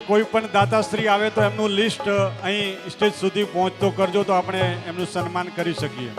કોઈ પણ દાતાશ્રી આવે તો એમનું લિસ્ટ અહીં સ્ટેજ સુધી પહોંચતો કરજો તો આપણે એમનું સન્માન કરી શકીએ.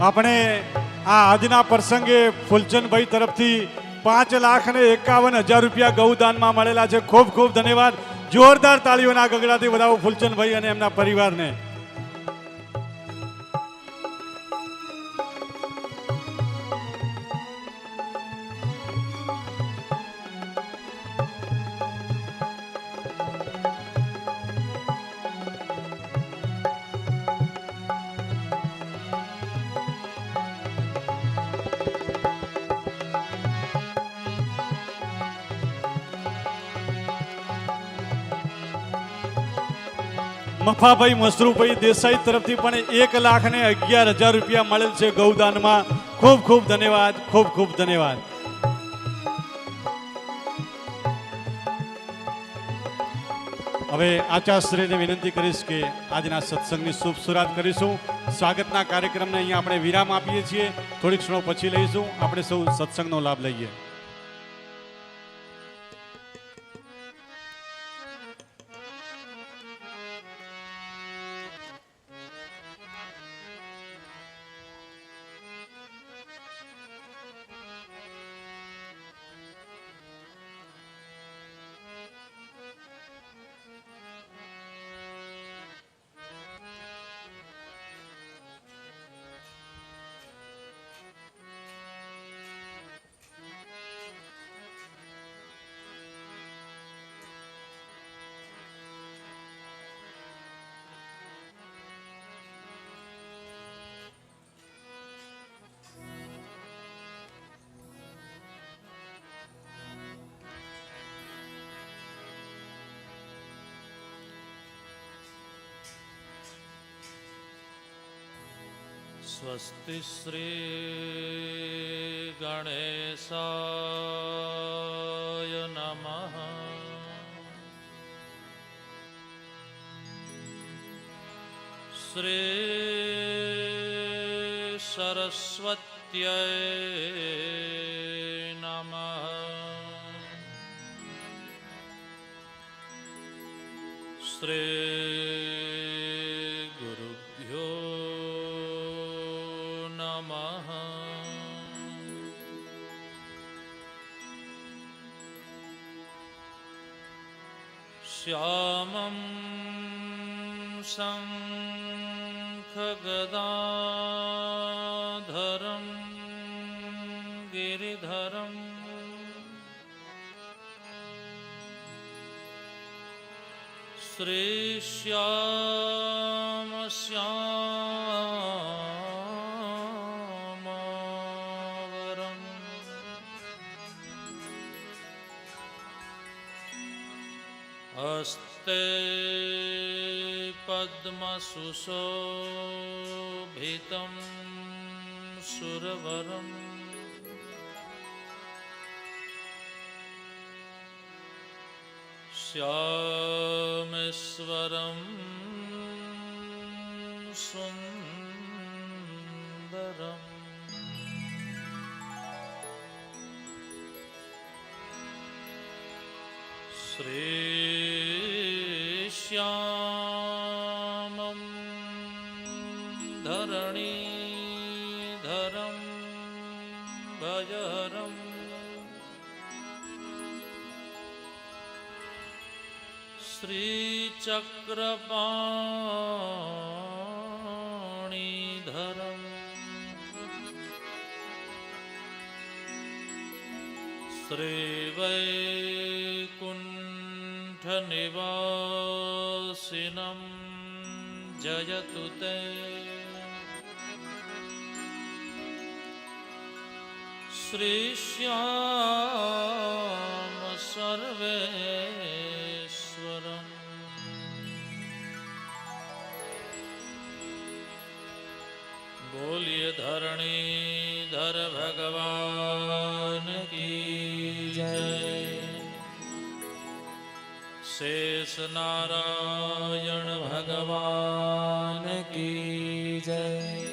આપણે આ આજના પ્રસંગે ફૂલચંદભાઈ તરફથી પાંચ લાખ ને એકાવન હજાર રૂપિયા ગૌદાનમાં મળેલા છે. ખૂબ ખૂબ ધન્યવાદ. જોરદાર તાળીઓના ગગડાથી વધાવો ફૂલચંદભાઈ અને એમના પરિવારને. મફાભાઈ મસરૂભાઈ દેસાઈ તરફથી પણ એક લાખ ને અગિયાર હજાર રૂપિયા મળેલ છે ગૌદાનમાં. ખૂબ ખૂબ ધન્યવાદ, ખૂબ ખૂબ ધન્યવાદ. હવે આચાર્યશ્રીને વિનંતી કરીશ કે આજના સત્સંગની શુભ શરૂઆત કરીશું. સ્વાગતના કાર્યક્રમને અહીંયા આપણે વિરામ આપીએ છીએ. થોડીક ક્ષણો પછી લઈશું. આપણે સૌ સત્સંગનો લાભ લઈએ. स्वस्ति श्रीगणेशाय नमः श्रीसरस्वत्यै श्यामं शङ्खगदाधरं गिरिधरम् श्रीश्याम सुशोभितं सुरवरम् श्यामेश्वरं सुन्दरम् श्रीश्या શ્રી ચક્રપાણીધરમ શ્રી વૈકુંઠ નિવાસિનમ જયતુ તે શ્રી શ્યામ સર્વ बोलिए धरणी धर भगवान की जय। शेष नारायण भगवान की जय।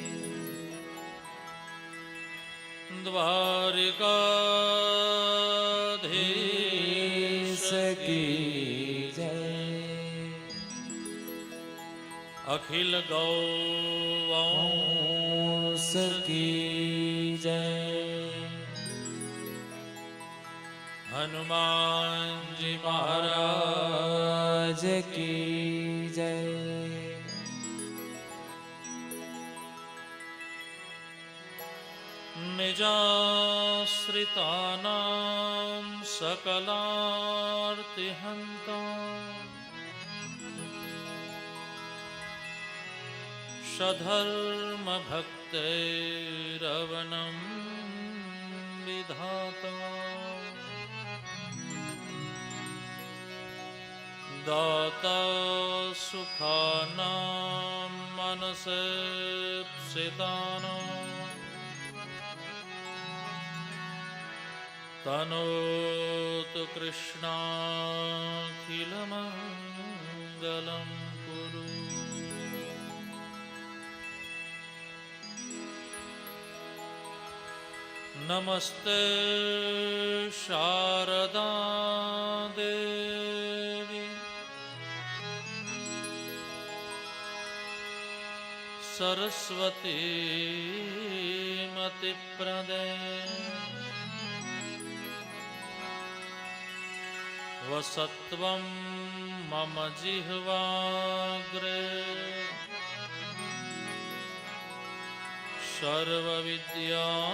द्वारिकाधीश की जय। अखिल गौ की जय हनुमान जी महाराज राज की जय निजाश्रितानां सकलार्तिहन्ता सधर्मभक्तैरवनं विधाता दाता सुखानां मनसेप्सितानाम् तनोतु कृष्णाखिलमङ्गलं નમસ્તે શારદા દેવી સરસ્વતી મતિ પ્રદે વસત્વમ મમ જિહ્વાગ્રે સર્વવિદ્યા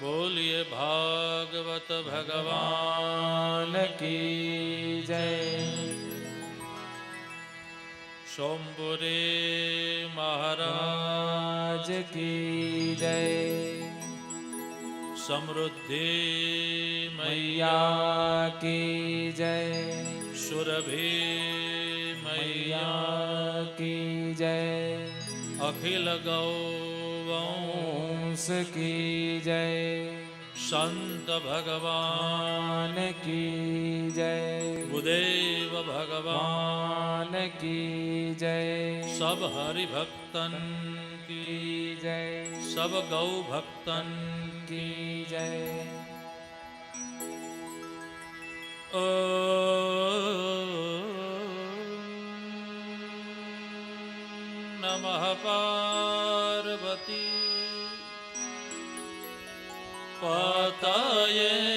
બોલીએ ભાગવત ભગવાન કી જય. શંભુરે મહારાજ કી જય. સમૃદ્ધિ મૈયા કી જય. સુરભી મૈયા કી જય. અખિલ ગૌ હંસ કી જય. સંત ભગવાન કી જય. ગુદેવ ભગવાન કી જય. સબ હરિ ભક્તન કી જય. સબ ગૌ ભક્તન કી જય. નમઃ પા fatayet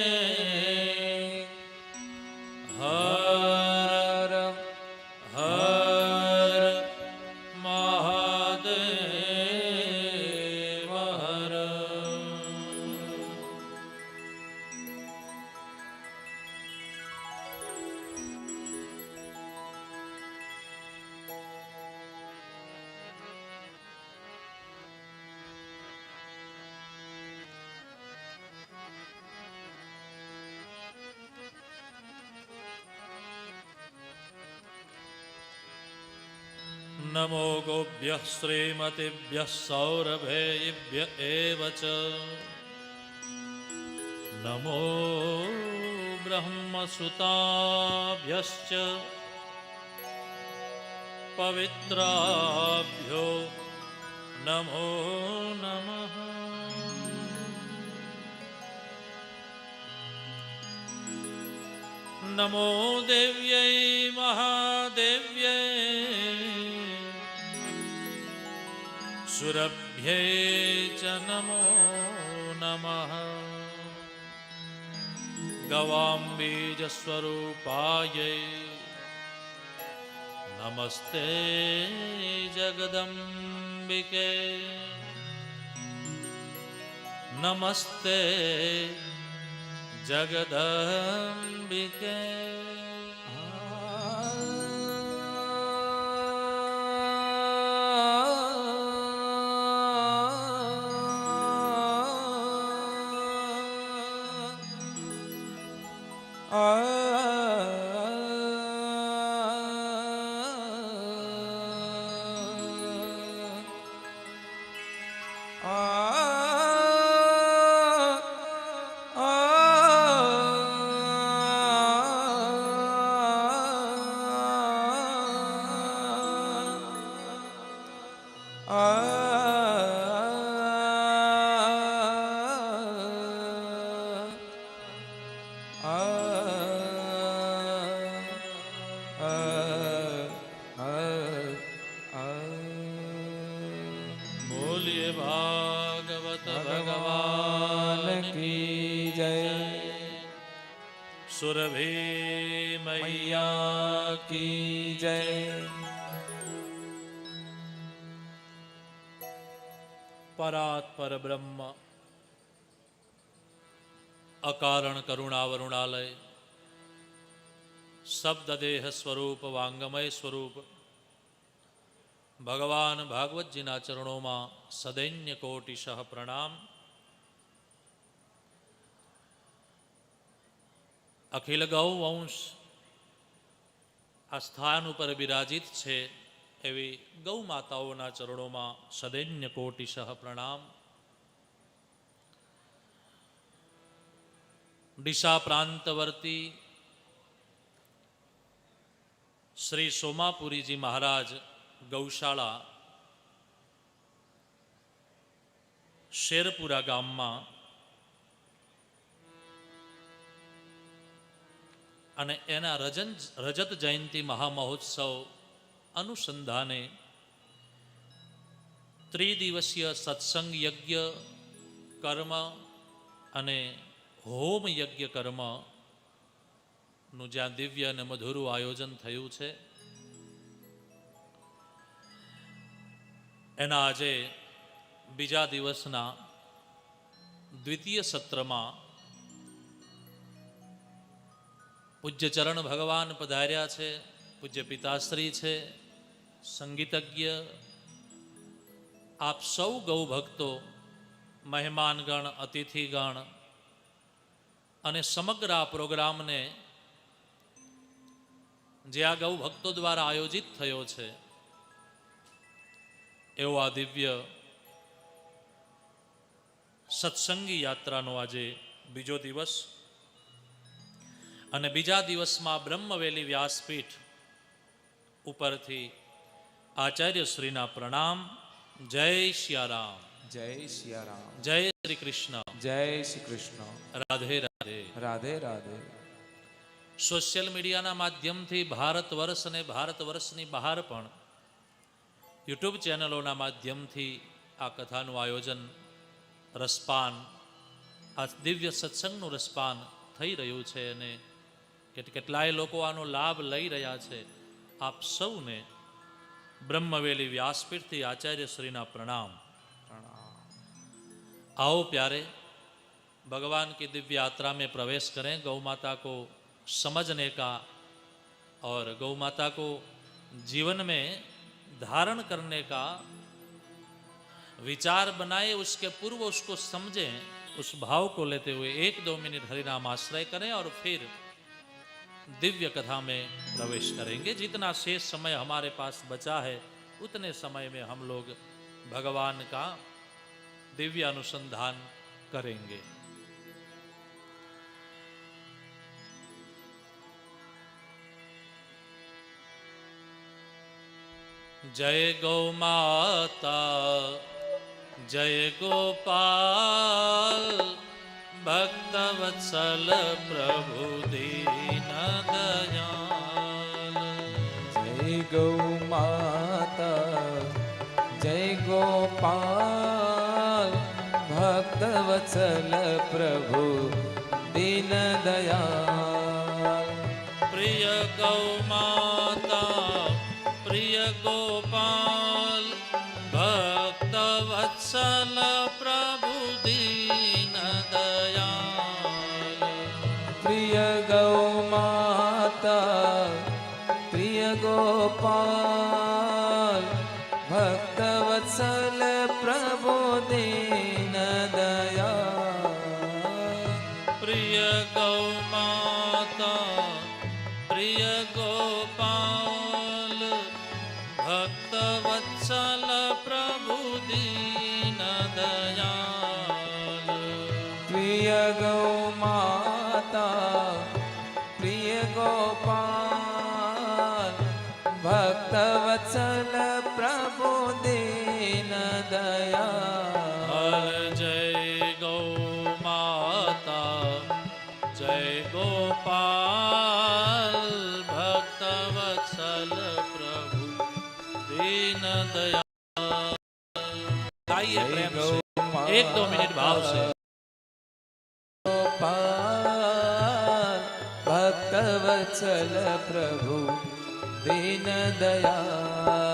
गोभ्यः श्रीमतिभ्यः सौरभेयिभ्य एव च नमो ब्रह्मसुताभ्यश्च पवित्राभ्यो नमो नमः नमो देव्यै महादेव्यै सुरभ्यै च नमो नमः गवाम्बीजस्वरूपायै नमस्ते जगदम्बिके नमस्ते जगदम्बिके શ્રી ભાગવત ભગવાન કી જય સુરભી મૈયા કી જય પરાત પર બ્રહ્મ અકારણ કરુણા વરુણાલય શબ્દદેહ સ્વરૂપ વાંગમય સ્વરૂપ ભગવાન ભાગવતજીના ચરણોમાં સદૈન્ય કોટિશઃ પ્રણામ અખિલ ગૌ વંશ આ સ્થાન ઉપર બિરાજિત છે એવી ગૌ માતાઓના ચરણોમાં સદૈન્ય કોટિશઃ પ્રણામ ડીસા પ્રાંતવર્તી શ્રી સોમાપુરીજી મહારાજ ગૌશાળા શેરપુરા ગામમાં અને એના રજન રજત જયંતિ મહામહોત્સવ અનુસંધાને ત્રિદિવસીય સત્સંગ યજ્ઞ કર્મ અને હોમ યજ્ઞ કર્મનું જ્યાં દિવ્ય અને મધુરું આયોજન થયું છે એના આજે બીજા દિવસના દ્વિતીય સત્રમાં પૂજ્ય ચરણ ભગવાન પધાર્યા છે, પૂજ્ય પિતાશ્રી છે, સંગીતજ્ઞ, આપ સૌ ગૌ ભક્તો, મહેમાનગણ, અતિથિગણ અને સમગ્ર આ પ્રોગ્રામને જે આ ગૌ ભક્તો દ્વારા આયોજિત થયો છે, એવો આ દિવ્ય સત્સંગી યાત્રાનો આજે બીજો દિવસ. અને બીજા દિવસમાં બ્રહ્મવેલી વ્યાસપીઠ ઉપરથી આચાર્ય શ્રીના પ્રણામ. જય શિયારામ. જય શિયારામ. જય શ્રી કૃષ્ણ. જય શ્રી કૃષ્ણ. રાધે રાધે. રાધે રાધે. સોશિયલ મીડિયાના માધ્યમથી ભારત વર્ષ અને ભારત વર્ષની બહાર પણ યુટ્યુબ ચેનલોના માધ્યમથી આ કથાનું આયોજન રસપાન આ દિવ્ય સત્સંગનું રસપાન થઈ રહ્યું છે અને કેટ કેટલાય લોકો આનો લાભ લઈ રહ્યા છે આપ સૌને બ્રહ્મવેલી વ્યાસપીઠથી આચાર્ય શ્રીના પ્રણામ પ્રણામ आओ प्यारे भगवान की दिव्य यात्रा में प्रवेश करें गौ माता को समझने का और गौ माता को जीवन में धारण करने का विचार बनाए, उसके पूर्व उसको समझें, उस भाव को लेते हुए एक दो मिनट हरिनाम आश्रय करें और फिर दिव्य कथा में प्रवेश करेंगे। जितना शेष समय हमारे पास बचा है, उतने समय में हम लोग भगवान का दिव्य अनुसंधान करेंगे। जय गौ माता જય ગોપાલ ભક્તવત્સલ પ્રભુ દીન જય ગૌ માતા જય ગોપાલ ભક્તવત્સલ પ્રભુ દીન દયા પ્રિય ગૌ માતા গোপা દયા હર જય ગૌ માતા જય ગોપાલ ભક્ત વત્સલ પ્રભુ દીન દયા ગાઈએ પ્રેમ છે એક દો મિનિટ ભાવ છે ગોપાલ ભક્ત વત્સલ પ્રભુ દીન દયા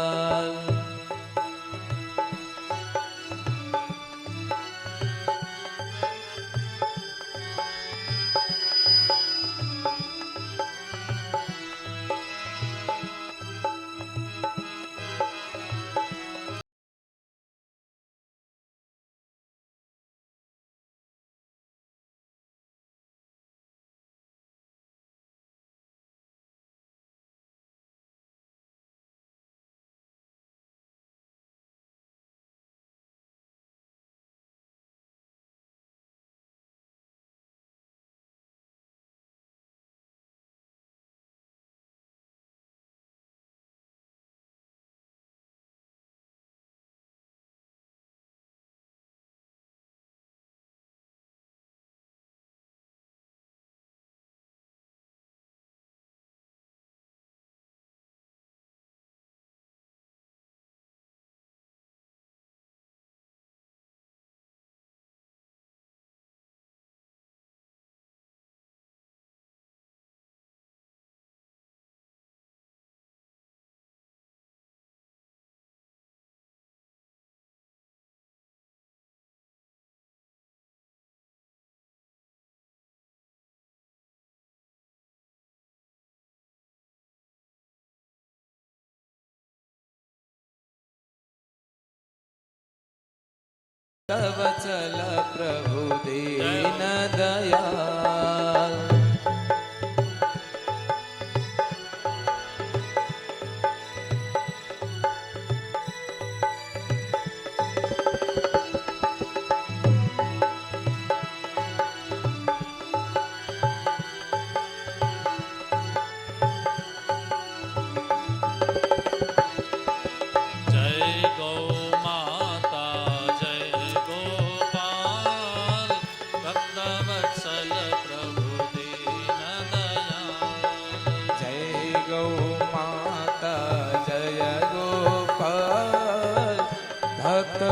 तव चल प्रभु दीन दया।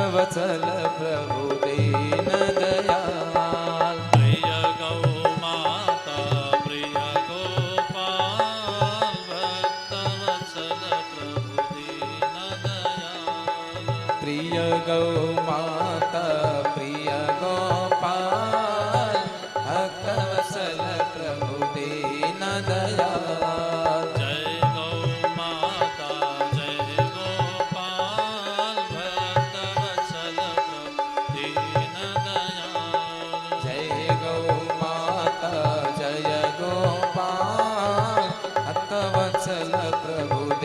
વત્સલ પ્રભુ દીન દયાલ પ્રિય ગૌ માતા પ્રિય ગોપાલ ભક્ત વત્સલ પ્રભુ દીન દયાલ પ્રિય ગૌ માતા પ્રિય ગોપાલ ભક્ત વત્સલ પ્રભુ દીન દયાલ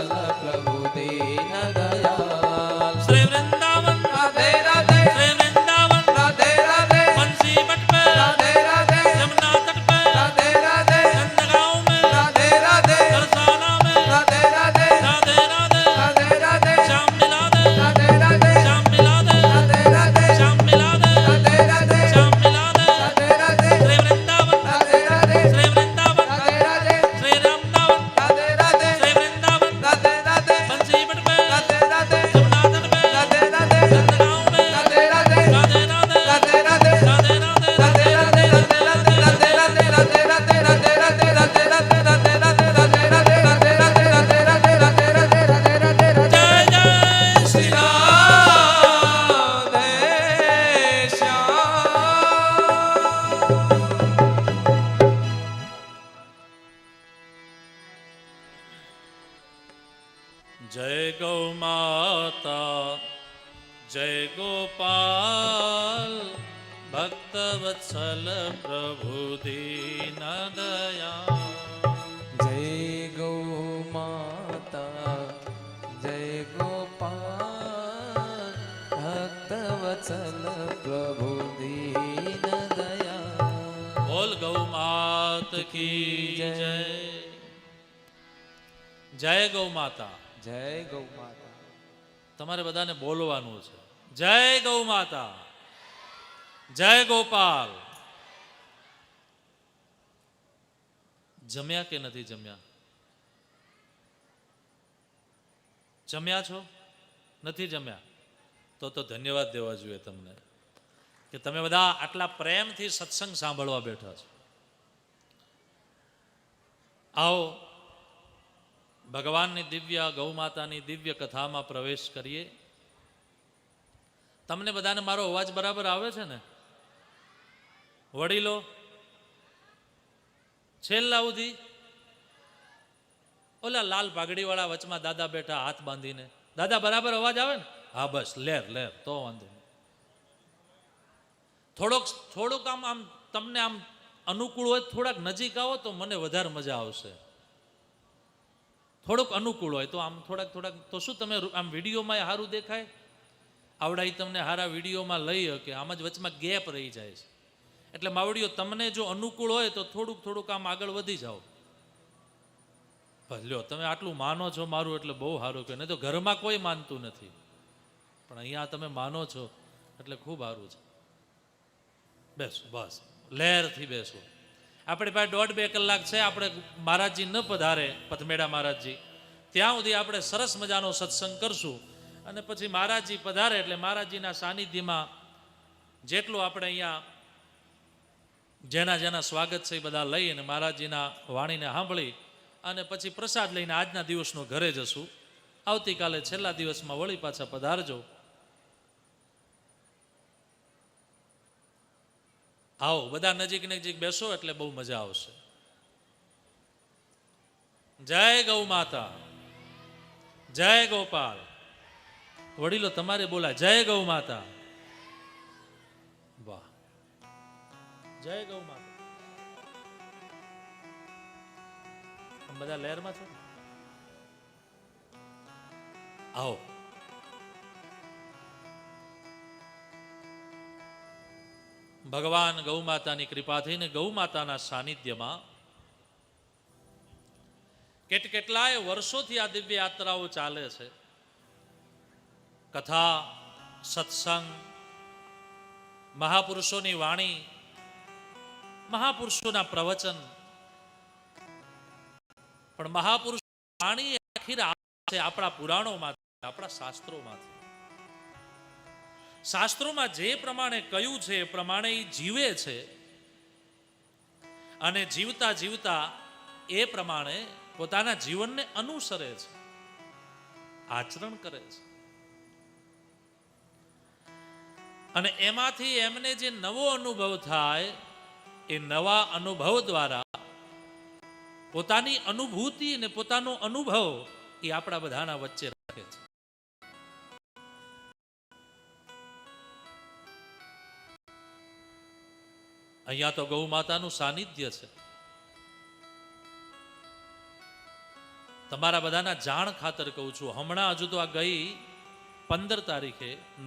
પ્રભુ દીન દયા ગૌ માતા જય ગોપાલ ભક્ત વત્સલ પ્રભુ દીન દયા જય ગૌ માતા જય ગોપાલ ભક્ત વત્સલ પ્રભુ દીન દયા બોલ ગૌ માત કી જય જય ગૌ માતા જય ગૌ માતા. તમારે બધાને બોલવાનું છે. જય ગૌ માતા. જય ગોપાલ. જમ્યા કે નથી જમ્યા? જમ્યા છો? નથી જમ્યા? તો તો ધન્યવાદ દેવા જોઈએ તમને. કે તમે બધા આટલા પ્રેમથી સત્સંગ સાંભળવા બેઠા છો. આવો. ભગવાનની દિવ્ય ગૌમાતાની દિવ્ય કથામાં પ્રવેશ કરીએ. તમને બધાને મારો અવાજ બરાબર આવે છે ને? વડીલો, છેલ્લા સુધી ઓલા લાલ પાઘડીવાળા વચમાં દાદા બેઠા હાથ બાંધીને. દાદા, બરાબર અવાજ આવે ને? હા, બસ, લેર લેર, તો વાંધો થોડોક, થોડુંક આમ આમ તમને આમ અનુકૂળ હોય, થોડાક નજીક આવો તો મને વધારે મજા આવશે. થોડુંક અનુકૂળ હોય. તો આમ થોડાક થોડાક, તો શું તમે આમ વિડીયોમાં સારું દેખાય? આવડાઈ તમને સારા વિડીયોમાં લઈ શકે આમ જ વચમાં ગેપ રહી જાય છે. એટલે માવડીઓ, તમને જો અનુકૂળ હોય તો થોડુંક થોડુંક આમ આગળ વધી જાઓ. ભલ્યો, તમે આટલું માનો છો મારું એટલે બહુ સારું કે નહીં તો ઘરમાં કોઈ માનતું નથી. પણ અહીંયા તમે માનો છો એટલે ખૂબ સારું છે. બેસો, બસ. લહેરથી બેસો. આપણી પાસે દોઢ બે કલાક છે, આપણે મહારાજજી ન પધારે, પથમેડા મહારાજજી. ત્યાં સુધી આપણે સરસ મજાનો સત્સંગ કરશું. અને પછી મહારાજજી પધારે એટલે મહારાજજીના સાનિધ્યમાં જેટલું આપણે અહીંયા જેના જેના સ્વાગત છે એ બધા લઈ અને મહારાજજીના વાણીને સાંભળી અને પછી પ્રસાદ લઈને આજના દિવસનો ઘરે જશું. આવતીકાલે છેલ્લા દિવસમાં વળી પાછા પધારજો. આવો, બધા નજીક નજીક બેસો એટલે બહુ મજા આવશે. જય ગૌ માતા, જય ગોપાલ. વડીલો, તમારે બોલા, જય ગૌ માતા. વાહ. જય ગૌ માતા. બધા લહેરમાં છો? આવો. ભગવાન ગૌ માતાની કૃપાથી ને ગૌ માતાના સાનિધ્યમાં કેટ કેટલાય વર્ષોથી આ દિવ્ય યાત્રાઓ ચાલે છે. કથા, સત્સંગ, મહાપુરુષોની વાણી, મહાપુરુષોના પ્રવચન. પણ મહાપુરુષ વાણી આખીર આપણા પુરાણોમાંથી, આપણા શાસ્ત્રોમાંથી. શાસ્ત્રોમાં જે પ્રમાણે કહ્યું છે એ પ્રમાણે એ જીવે છે. અને જીવતા જીવતા એ પ્રમાણે પોતાના જીવનને અનુસરે છે. આચરણ કરે છે. અને એમાંથી એમને જે નવો અનુભવ થાય, એ નવા અનુભવ દ્વારા પોતાની અનુભૂતિ અને પોતાનો અનુભવ એ આપણા બધાના વચ્ચે રાખે છે. અહીંયા તો ગૌ માતાનું સાનિધ્ય છે. તમારા બધાના જાણ ખાતર કહું છું. હમણાં હજુ તો આ ગઈ પંદર તારીખે